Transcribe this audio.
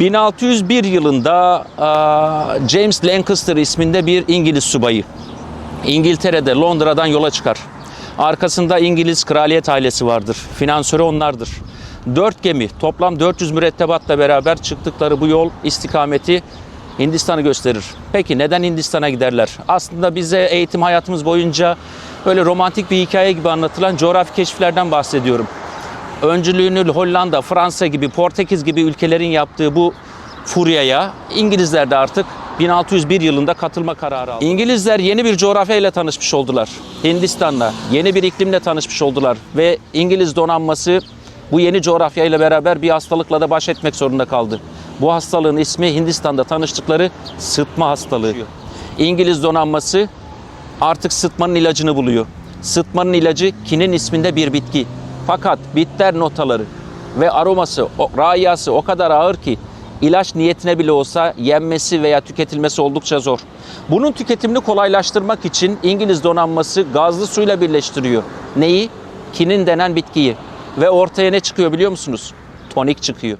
1601 yılında James Lancaster isminde bir İngiliz subayı İngiltere'de Londra'dan yola çıkar. Arkasında İngiliz kraliyet ailesi vardır. Finansörü onlardır. Dört gemi toplam 400 mürettebatla beraber çıktıkları bu yol istikameti Hindistan'ı gösterir. Peki neden Hindistan'a giderler? Aslında bize eğitim hayatımız boyunca böyle romantik bir hikaye gibi anlatılan coğrafi keşiflerden bahsediyorum. Öncülüğünü Hollanda, Fransa gibi, Portekiz gibi ülkelerin yaptığı bu furyaya İngilizler de artık 1601 yılında katılma kararı aldı. İngilizler yeni bir coğrafyayla tanışmış oldular. Hindistan'la yeni bir iklimle tanışmış oldular ve İngiliz donanması bu yeni coğrafyayla beraber bir hastalıkla da baş etmek zorunda kaldı. Bu hastalığın ismi Hindistan'da tanıştıkları sıtma hastalığı. İngiliz donanması artık sıtmanın ilacını buluyor. Sıtmanın ilacı kinin isminde bir bitki. Fakat bitter notaları ve aroması, o, raiyası o kadar ağır ki ilaç niyetine bile olsa yenmesi veya tüketilmesi oldukça zor. Bunun tüketimini kolaylaştırmak için İngiliz donanması gazlı suyla birleştiriyor. Neyi? Kinin denen bitkiyi. Ve ortaya ne çıkıyor biliyor musunuz? Tonik çıkıyor.